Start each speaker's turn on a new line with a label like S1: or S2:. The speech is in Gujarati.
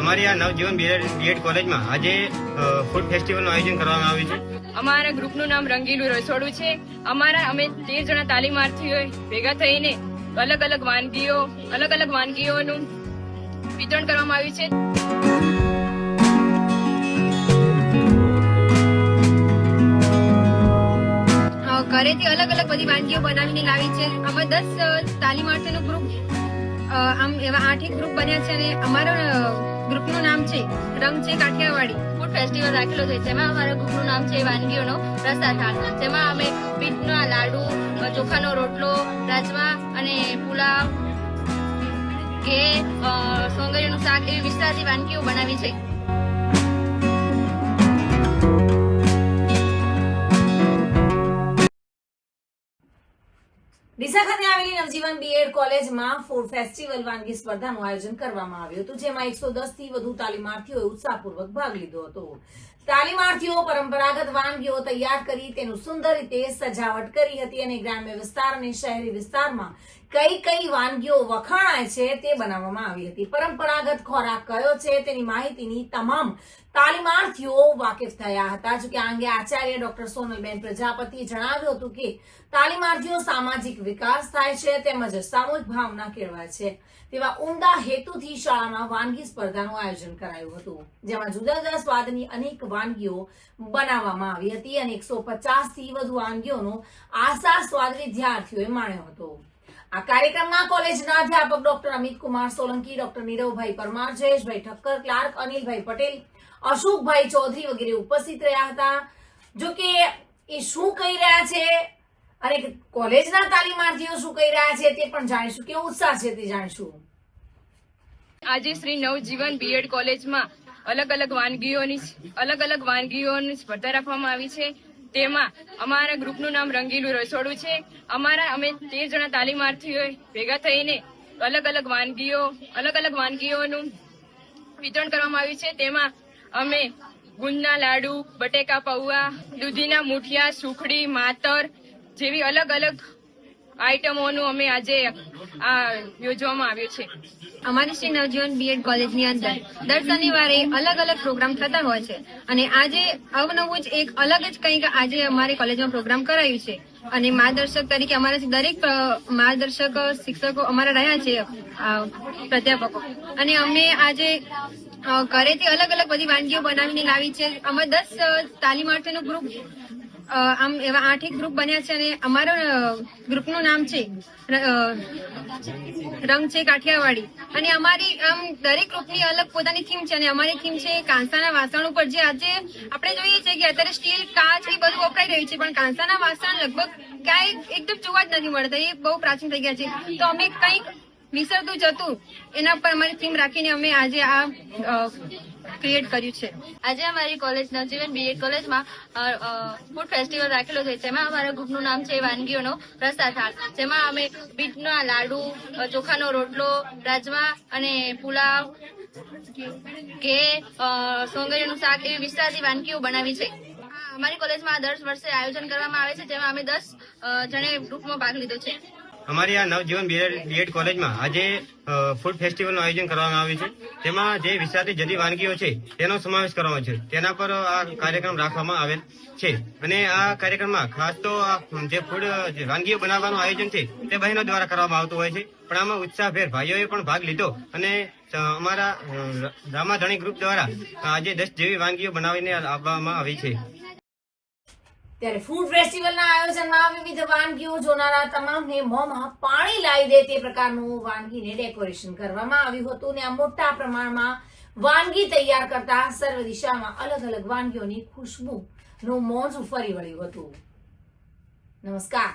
S1: અમારી આ નવજીવન બીએડ કોલેજમાં આજે ફૂડ ફેસ્ટિવલનું આયોજન કરવામાં આવ્યું છે.
S2: અમારા ગ્રુપનું નામ રંગીલું રસોડું છે. અમારા અમે તેર જણા તાલીમાર્થીઓ ભેગા થઈને અલગ અલગ વાનગીઓ અલગ અલગ વાનગીઓનું વિતરણ કરવામાં આવ્યું છે. ઘરેથી અલગ અલગ બધી વાનગીઓ બનાવીને લાવી છે. અમે દસ તાલીમાર્થીનું ગ્રુપ આમ એવા આઠેક ગ્રુપ બન્યા છે અને અમારા ગ્રુપનું નામ છે, રંગ છે કાઠિયાવાડી. ફૂડ ફેસ્ટિવલ રાખેલો છે, જેમાં અમારા ગ્રુપનું નામ છે વાનગીઓનો રસ્તા થાળ જેમાં અમે બીટના લાડુ ચોખાનો રોટલો, રાજમા અને પુલાવ કે સોંગરીનું શાક એવી વિસ્તારથી વાનગીઓ બનાવી છે.
S3: આવેલી નવજીવન બીએડ કોલેજમાં ફૂડ ફેસ્ટિવલ વાનગી સ્પર્ધાનું આયોજન કરવામાં આવ્યું હતું, જેમાં એકસો થી વધુ તાલીમાર્થીઓએ ઉત્સાહપૂર્વક ભાગ લીધો હતો. તાલીમાર્થીઓ પરંપરાગત વાનગીઓ તૈયાર કરી તેનું સુંદર રીતે સજાવટ કરી હતી અને ગ્રામ્ય વિસ્તાર અને શહેરી વિસ્તારમાં કઈ કઈ વાનગીઓ વખાણાય છે તે બનાવવામાં આવી હતી. પરંપરાગત ખોરાક કયો છે તેની માહિતીની તમામ તાલીમાર્થીઓ વાકેફ થયા હતા. જો કે આ અંગે આચાર્ય ડોક્ટર સોનલબેન પ્રજાપતિએ જણાવ્યું હતું કે તાલીમાર્થીઓ સામાજિક વિકાસ થાય છે તેમજ સામૂહિક ભાવના કેળવાય છે. તેવા ઉમદા હેતુથી શાળામાં વાનગી સ્પર્ધાનું આયોજન કરાયું હતું. જેમાં જુદા જુદા સ્વાદની અનેક વાનગીઓ બનાવવામાં આવી હતી અને એકસો થી વધુ વાનગીઓનો આશા સ્વાદ વિદ્યાર્થીઓએ માણ્યો હતો. આ કાર્યક્રમમાં કોલેજના અધ્યાપક doctor Amit Kumar Solanki, doctor Niravbhai Parmar, Jayeshbhai Thakkar, clerk Anilbhai Patel, Ashokbhai Chaudhary વગેરે ઉપસ્થિત રહ્યા હતા. જો કે એ શું કહી રહ્યા છે અને કોલેજના તાલીમાર્થીઓ શું કહી રહ્યા છે તે પણ જાણીશું. કેવો ઉત્સાહ છે તે જાણીશું.
S2: આજે શ્રી નવજીવન બીએડ કોલેજમાં અલગ અલગ વાનગીઓની અલગ અલગ વાનગીઓની સ્પર્ધા રાખવામાં આવી છે. તેમાં અમારા ગ્રુપનું નામ રંગીલું રસોડું છે. અમારા અમે તેર જણા તાલીમાર્થીઓ ભેગા થઈને અલગ અલગ વાનગીઓ, અલગ અલગ વાનગીઓનું વિતરણ કરવામાં આવ્યું છે. તેમાં અમે ગુંદના લાડુ, બટેકા પૌવા, દૂધીના મુઠિયા, સુખડી, માતર જેવી અલગ અલગ આઈટમોનું અમે આજે આ યોજવામાં આવ્યું છે. અમારી શ્રી નવજીવન બીએડ કોલેજની અંદર દર શનિવારે અલગ અલગ પ્રોગ્રામ થતા હોય છે અને આજે અવનવું જ એક અલગ જ કંઈક આજે અમારી કોલેજમાં પ્રોગ્રામ કરાયું છે. અને માર્ગદર્શક તરીકે અમારા દરેક માર્ગદર્શક, શિક્ષકો અમારા રહ્યા છે પ્રાધ્યાપકો. અને અમે આજે ઘરેથી અલગ અલગ બધી વાનગીઓ બનાવીને લાવી છે. અમે દસ તાલીમાર્થીનું ગ્રુપ આમ એવા આઠ એક ગ્રુપ બન્યા છે અને અમારા ગ્રુપનું નામ છે રંગ છે કાઠિયાવાડી. અને અમારી, આમ, દરેક ગ્રુપની અલગ પોતાની થીમ છે અને અમારી થીમ છે કાંસાના વાસણ ઉપર. જે આજે આપણે જોઈએ છીએ કે અત્યારે સ્ટીલ, કાચ એ બધું વપરાઈ રહ્યું છે, પણ કાંસાના વાસણ લગભગ ક્યાંય એકદમ જોવા જ નથી મળતા. એ બહુ પ્રાચીન થઈ ગયા છે. તો અમે કંઈક વિસરતું જતું એના પર અમારી થીમ રાખીને અમે આજે આ ક્રિએટ કર્યું છે.
S4: આજે અમારી કોલેજ નવજીવન બીએ કોલેજમાં ફૂડ ફેસ્ટિવલ રાખેલો છે. જેમાં અમારા ગ્રુપનું નામ છે વાનગીઓનો રસ્તા થાળ. જેમાં અમે બીટના લાડુ ચોખાનો રોટલો, રાજમા અને પુલાવ કે સોંગરીનું શાક એવી વિસ્તારથી વાનગીઓ બનાવી છે. અમારી કોલેજમાં દર વર્ષે આયોજન કરવામાં આવે છે. જેમાં અમે દસ જણે ગ્રુપમાં ભાગ લીધો છે.
S1: અમારી આ નવજીવન બીએડ કોલેજમાં આજે ફૂડ ફેસ્ટિવલનું આયોજન કરવામાં આવ્યું છે. તેમાં જે વિસ્તારની જતી વાનગીઓ છે, તેનો સમાવેશ કરવામાં છે. તેના પર આ કાર્યક્રમ રાખવામાં આવેલ છે. અને આ કાર્યક્રમમાં ખાસ તો જે ફૂડ વાનગીઓ બનાવવાનું આયોજન છે, તે બહેનો દ્વારા કરવામાં આવતું હોય છે. પણ આમાં ઉત્સાહભેર ભાઈઓએ પણ ભાગ લીધો. અને અમારા રામાધણી ગ્રુપ દ્વારા આજે દસ જેવી વાનગીઓ બનાવીને આપવામાં આવી છે.
S3: ત્યારે ફૂડ ફેસ્ટિવલના આયોજનમાં વિવિધ વાનગીઓ, જોનારા તમામને મોંમાં પાણી લાવી દે તે પ્રકારનું વાનગીને ડેકોરેશન કરવામાં આવ્યું હતું અને આ મોટા પ્રમાણમાં વાનગી તૈયાર કરતા સર્વ દિશામાં અલગ અલગ વાનગીઓની ખુશ્બુનું મોજું ફરી વળ્યું હતું. નમસ્કાર.